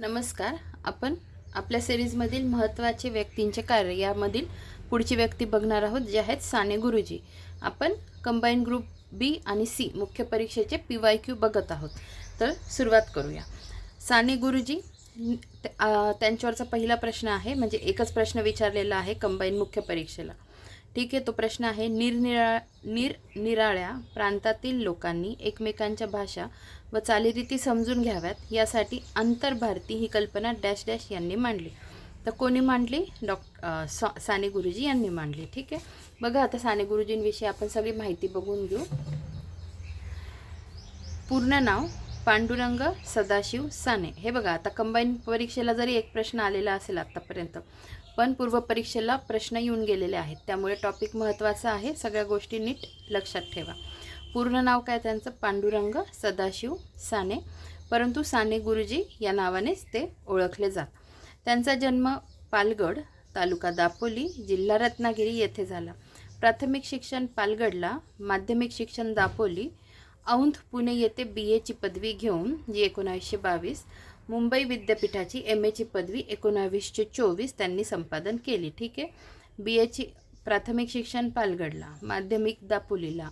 नमस्कार. आपण आपल्या सिरीजमधील महत्त्वाचे व्यक्तींचे कार्य यामधील पुढची व्यक्ती बघणार आहोत जे आहेत साने गुरुजी. आपण कंबाईन ग्रुप बी आणि सी मुख्य परीक्षेचे पी वाय क्यू बघत आहोत. तर सुरुवात करूया. साने गुरुजी त्यांच्यावरचा पहिला प्रश्न आहे म्हणजे एकच प्रश्न विचारलेला आहे कंबाईन मुख्य परीक्षेला. ठीक आहे तो प्रश्न आहे निरनिरा निरनिराळ्या प्रांतातील लोकांनी एकमेकांच्या भाषा व चालीरीती समजून घ्याव्यात यासाठी आंतरभारती ही कल्पना डॅश डॅश यांनी मांडली. तर कोणी मांडली? डॉक सॉ सा साने गुरुजी यांनी मांडली ठीक आहे? बघा आता साने गुरुजींविषयी आपण सगळी माहिती बघून घेऊ. पूर्ण नाव पांडुरंग सदाशिव साने. हे बघा आता कंबाईन परीक्षेला जरी एक प्रश्न आलेला असेल आत्तापर्यंत पण पूर्व परीक्षेला प्रश्न येऊन गेलेले आहेत. त्यामुळे टॉपिक महत्त्वाचा आहे. सगळ्या गोष्टी नीट लक्षात ठेवा. पूर्ण नाव काय त्यांचं? पांडुरंग सदाशिव साने. परंतु साने गुरुजी या नावानेच ते ओळखले जात. त्यांचा जन्म पालगड तालुका दापोली जिल्हा रत्नागिरी येथे झाला. प्राथमिक शिक्षण पालगडला माध्यमिक शिक्षण दापोली औंध पुणे येथे बी एची पदवी घेऊन जी एकोणावीसशे बावीस मुंबई विद्यापीठाची एम एची पदवी एकोणावीसशे चोवीस त्यांनी संपादन केली. ठीक आहे? बी एची प्राथमिक शिक्षण पालगडला माध्यमिक दापोलीला.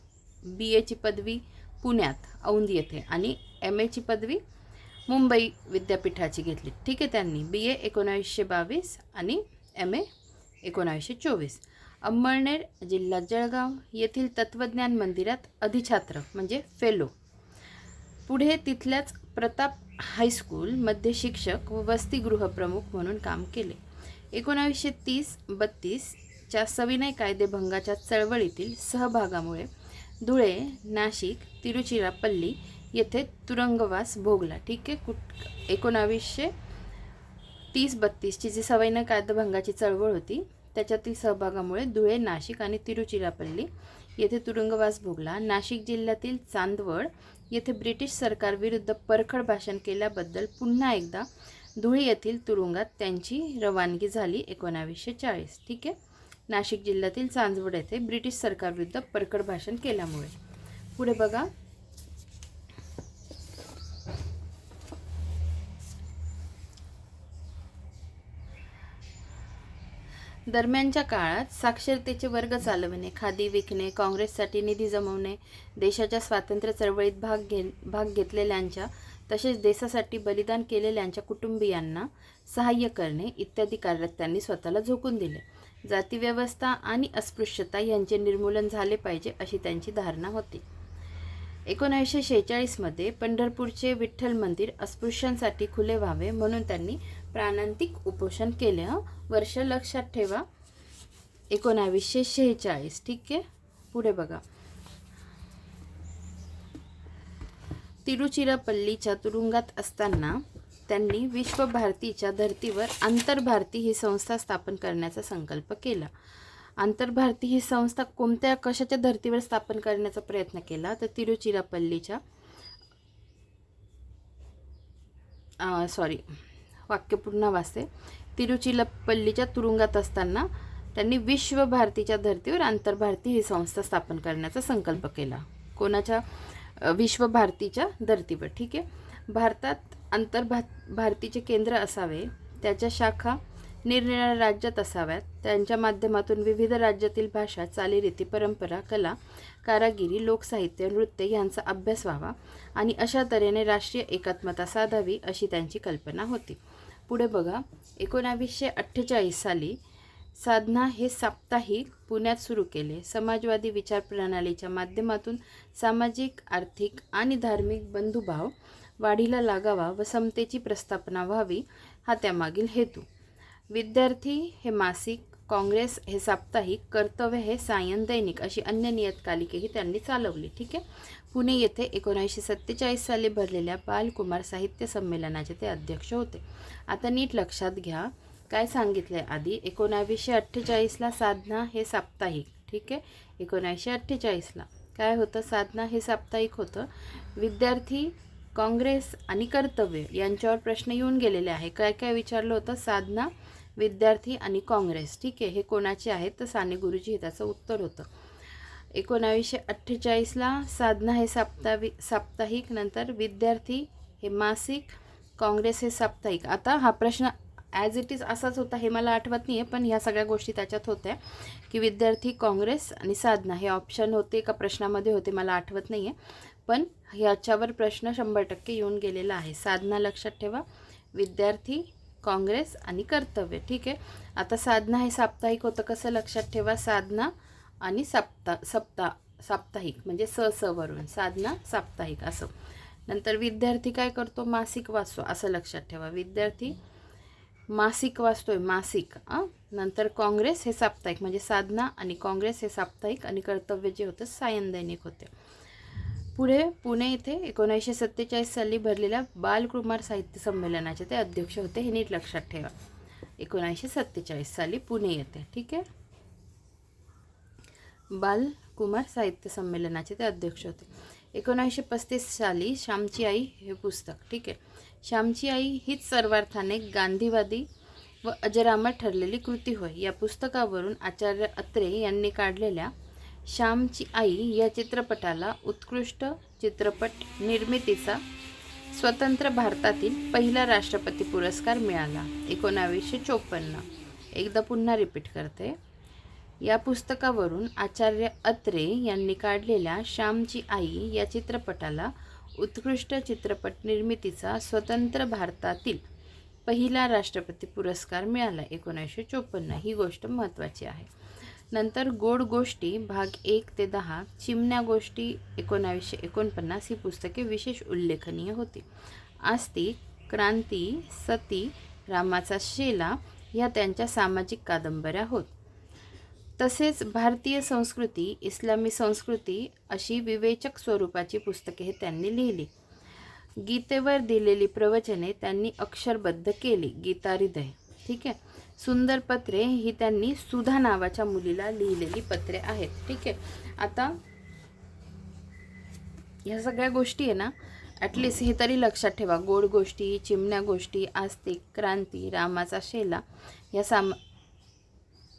बी एची पदवी पुण्यात औंध येथे. आणि एम एची पदवी मुंबई विद्यापीठाची घेतली. ठीक आहे त्यांनी? बी ए एकोणावीसशे बावीस आणि एम ए एकोणावीसशे चोवीस. अंमळनेर जिल्हा जळगाव येथील तत्त्वज्ञान मंदिरात अधिछात्र म्हणजे फेलो पुढे तिथल्याच प्रताप हायस्कूलमध्ये शिक्षक व वसतिगृह प्रमुख म्हणून काम केले. एकोणावीसशे तीस बत्तीसच्या सविनय कायदेभंगाच्या चळवळीतील सहभागामुळे धुळे नाशिक तिरुचिरापल्ली येथे तुरुंगवास भोगला. ठीक आहे कुठ एकोणावीसशे तीस बत्तीसची जी सविनय कायदेभंगाची चळवळ होती त्याच्यातील सहभागामुळे धुळे नाशिक आणि तिरुचिरापल्ली येथे तुरुंगवास भोगला. नाशिक जिल्ह्यातील चांदवड येथे ब्रिटिश सरकारविरुद्ध परखड भाषण केल्याबद्दल पुन्हा एकदा धुळे येथील तुरुंगात त्यांची रवानगी झाली एकोणावीसशे चाळीस. ठीक आहे? नाशिक जिल्ह्यातील चांदवड येथे ब्रिटिश सरकारविरुद्ध परखड भाषण केल्यामुळे. पुढे बघा. दरम्यानच्या काळात साक्षरतेचे वर्ग चालवणे खादी विकणे काँग्रेससाठी निधी जमवणे देशाच्या स्वातंत्र्य चळवळीत भाग घे भाग घेतलेल्यांच्या तसेच देशासाठी बलिदान केलेल्यांच्या कुटुंबियांना सहाय्य करणे इत्यादी कार्यात त्यांनी स्वतःला झोकून दिले. जातीव्यवस्था आणि अस्पृश्यता यांचे निर्मूलन झाले पाहिजे अशी त्यांची धारणा होती. एकोणीसशे शेहेचाळीसमध्ये पंढरपूरचे विठ्ठल मंदिर अस्पृश्यांसाठी खुले व्हावे म्हणून त्यांनी प्राणांतिक उपोषण केले वर्ष लक्षात ठेवा. एकोणावीसशे शेहेचाळीस ठीक आहे? पुढे बघा. तिरुचिरापल्लीच्या तुरुंगात असताना त्यांनी विश्वभारतीच्या धर्तीवर आंतरभारती ही संस्था स्थापन करण्याचा संकल्प केला. आंतरभारती ही संस्था कोणत्या कशाच्या धर्तीवर स्थापन करण्याचा प्रयत्न केला? तर तिरुचिरापल्लीच्या सॉरी वाक्य पुन्हा वाचते. तिरुचिलपल्लीच्या तुरुंगात असताना त्यांनी विश्वभारतीच्या धर्तीवर आंतरभारती ही संस्था स्थापन करण्याचा संकल्प केला. कोणाच्या? विश्वभारतीच्या धर्तीवर. ठीक आहे? भारतात आंतरभा भारतीचे केंद्र असावे त्याच्या शाखा निरनिराळ्या राज्यात असाव्यात त्यांच्या माध्यमातून विविध राज्यातील भाषा चालीरीती परंपरा कला कारागिरी लोकसाहित्य नृत्य यांचा अभ्यास व्हावा आणि अशा तऱ्हेने राष्ट्रीय एकात्मता साधावी अशी त्यांची कल्पना होती. पुढे बघा. एकोणावीसशे अठ्ठेचाळीस साली साधना हे साप्ताहिक पुण्यात सुरू केले. समाजवादी विचारप्रणालीच्या माध्यमातून सामाजिक आर्थिक आणि धार्मिक बंधुभाव वाढीला लागावा व समतेची प्रस्थापना व्हावी हा त्यामागील हेतू. विद्यार्थी हे मासिक काँग्रेस हे साप्ताहिक कर्तव्य हे सायन दैनिक अशी अन्य नियतकालिकेही त्यांनी चालवली ठीक आहे? पुणे येथे एकोणीसशे सत्तेचाळीस साली भरलेल्या बालकुमार साहित्य संमेलनाचे ते अध्यक्ष होते. आता नीट लक्षात घ्या काय सांगितलंय आधी? एकोणावीसशे अठ्ठेचाळीसला साधना हे साप्ताहिक ठीक आहे? एकोणावीसशे अठ्ठेचाळीसला काय होतं? साधना हे साप्ताहिक होतं. विद्यार्थी काँग्रेस आणि कर्तव्य यांच्यावर प्रश्न येऊन गेलेले आहे. काय काय विचारलं होतं? साधना विद्यार्थी आणि काँग्रेस. ठीक आहे हे कोणाचे आहेत? तर साने गुरुजी हे त्याचं उत्तर होतं. एकोणावीसशे अठ्ठेचाळीसला साधना हे साप्तावी साप्ताहिक नंतर विद्यार्थी हे मासिक काँग्रेस हे साप्ताहिक. आता हा प्रश्न ॲज इट इज असाच होता हे मला आठवत नाही आहे पण ह्या सगळ्या गोष्टी त्याच्यात होत्या की विद्यार्थी काँग्रेस आणि साधना हे ऑप्शन होते का प्रश्नामध्ये होते मला आठवत नाही आहे पण ह्याच्यावर प्रश्न शंभर टक्के येऊन गेलेला आहे. साधना लक्षात ठेवा. विद्यार्थी काँग्रेस आणि कर्तव्य ठीक आहे? आता साधना हे साप्ताहिक होतं कसं लक्षात ठेवा? साधना आणि सप्ता सप्ता साप्ताहिक म्हणजे स स वरून. साधना साप्ताहिक असं. नंतर विद्यार्थी काय करतो? मासिक वाचतो असं लक्षात ठेवा. विद्यार्थी मासिक वाचतोय मासिक नंतर काँग्रेस हे साप्ताहिक म्हणजे साधना आणि काँग्रेस हे साप्ताहिक आणि कर्तव्य जे होतं सायन दैनिक होते. पुढे पुणे येथे एकोणीसशे सत्तेचाळीस साली भरलेल्या बालकुमार साहित्य संमेलनाचे ते अध्यक्ष होते. हे नीट लक्षात ठेवा. एकोणीसशे सत्तेचाळीस साली पुणे येथे ठीक आहे? बालकुमार साहित्य संमेलनाचे ते अध्यक्ष होते. एकोणीसशे पस्तीस साली श्यामची आई हे पुस्तक. ठीक आहे? श्यामची आई हीच सर्वार्थाने गांधीवादी व अजरामर ठरलेली कृती होय. या पुस्तकावरून आचार्य अत्रे यांनी काढलेल्या श्यामची आई या चित्रपटाला उत्कृष्ट चित्रपट निर्मितीचा स्वतंत्र भारतातील पहिला राष्ट्रपती पुरस्कार मिळाला. एकोणावीसशे चोपन्न. एकदा पुन्हा रिपीट करते. या पुस्तकावरून आचार्य अत्रे यांनी काढलेल्या श्यामची आई या चित्रपटाला उत्कृष्ट चित्रपट निर्मितीचा स्वतंत्र भारतातील पहिला राष्ट्रपती पुरस्कार मिळाला. एकोणीसशे चोपन्न. ही गोष्ट महत्त्वाची आहे. नंतर गोड गोष्टी भाग एक ते दहा चिमण्या गोष्टी एकोणावीसशे एकोणपन्नास ही पुस्तके विशेष उल्लेखनीय होती. आस्तिक क्रांती सती रामाचा शेला ह्या त्यांच्या सामाजिक कादंबऱ्या होत. तसेच भारतीय संस्कृती इस्लामी संस्कृती अशी विवेचक स्वरूपाची पुस्तके हे त्यांनी लिहिली. गीतेवर दिलेली प्रवचने त्यांनी अक्षरबद्ध केली. गीता हृदय ठीक आहे? सुंदर पत्रे ही त्यांनी सुधा नावाच्या मुलीला लिहिलेली पत्रे आहेत. ठीक आहे? आता ह्या सगळ्या गोष्टी आहे ना ॲटलिस्ट हे तरी लक्षात ठेवा. गोड गोष्टी चिमण्या गोष्टी आस्तिक क्रांती रामाचा शेला या साम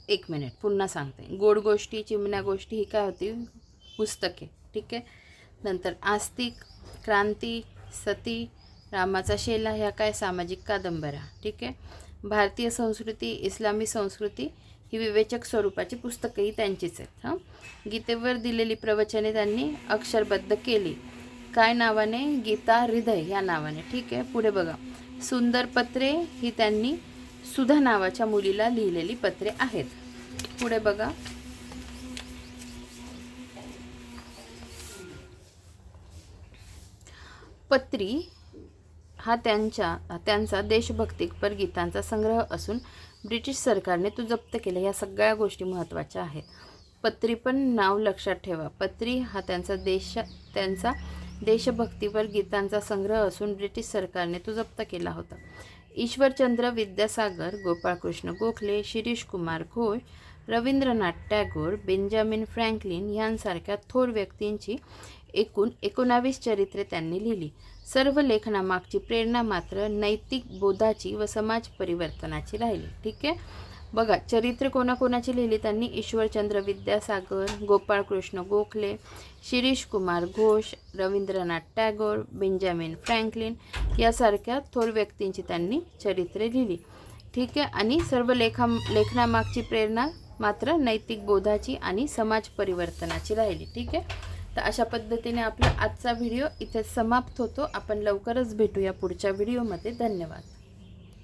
एक मिनिट पुन्हा सांगते. गोड गोष्टी चिमण्या गोष्टी ही काय होती? पुस्तके. ठीक आहे? नंतर आस्तिक क्रांती सती रामाचा शेला ह्या काय सामाजिक कादंबऱ्या. ठीक आहे? भारतीय संस्कृती इस्लामी संस्कृती ही विवेचक स्वरूपाची पुस्तकंही त्यांचीच आहेत हां? गीतेवर दिलेली प्रवचने त्यांनी अक्षरबद्ध केली. काय नावाने? गीता हृदय या नावाने. ठीक आहे पुढे बघा. सुंदर पत्रे ही त्यांनी सुधा नावाच्या मुलीला लिहिलेली पत्रे आहेत. पुढे बघा. पत्री हा त्यांच्या त्यांचा देशभक्तीपर गीतांचा संग्रह असून ब्रिटिश सरकारने तो जप्त केला. या सगळ्या गोष्टी महत्त्वाच्या आहेत. पत्री पण नाव लक्षात ठेवा. पत्री हा त्यांचा देश त्यांचा देशभक्तीपर गीतांचा संग्रह असून ब्रिटिश सरकारने तो जप्त केला होता. ईश्वरचंद्र विद्यासागर गोपाळकृष्ण गोखले शिरीष कुमार घोष रवींद्रनाथ टॅगोर बेंजामिन फ्रँकलिन यांसारख्या थोर व्यक्तींची एकूण एकोणावीस चरित्रे त्यांनी लिहिली. सर्व लेखनामागची प्रेरणा मात्र नैतिक बोधाची व समाज परिवर्तनाची राहिली. ठीक आहे? बघा चरित्र कोणाकोणाची लिहिली त्यांनी? ईश्वरचंद्र विद्यासागर गोपाळकृष्ण गोखले शिरीष कुमार घोष रवींद्रनाथ टॅगोर बेंजामिन फ्रँकलिन यासारख्या थोर व्यक्तींची त्यांनी चरित्रे लिहिली. ठीक आहे? आणि सर्व लेखा लेखनामागची प्रेरणा मात्र नैतिक बोधाची आणि समाज परिवर्तनाची राहिली. ठीक आहे? तर अशा पद्धतीने आपला आजचा व्हिडिओ इथे समाप्त होतो. आपण लवकरच भेटूया पुढच्या व्हिडिओमध्ये. धन्यवाद.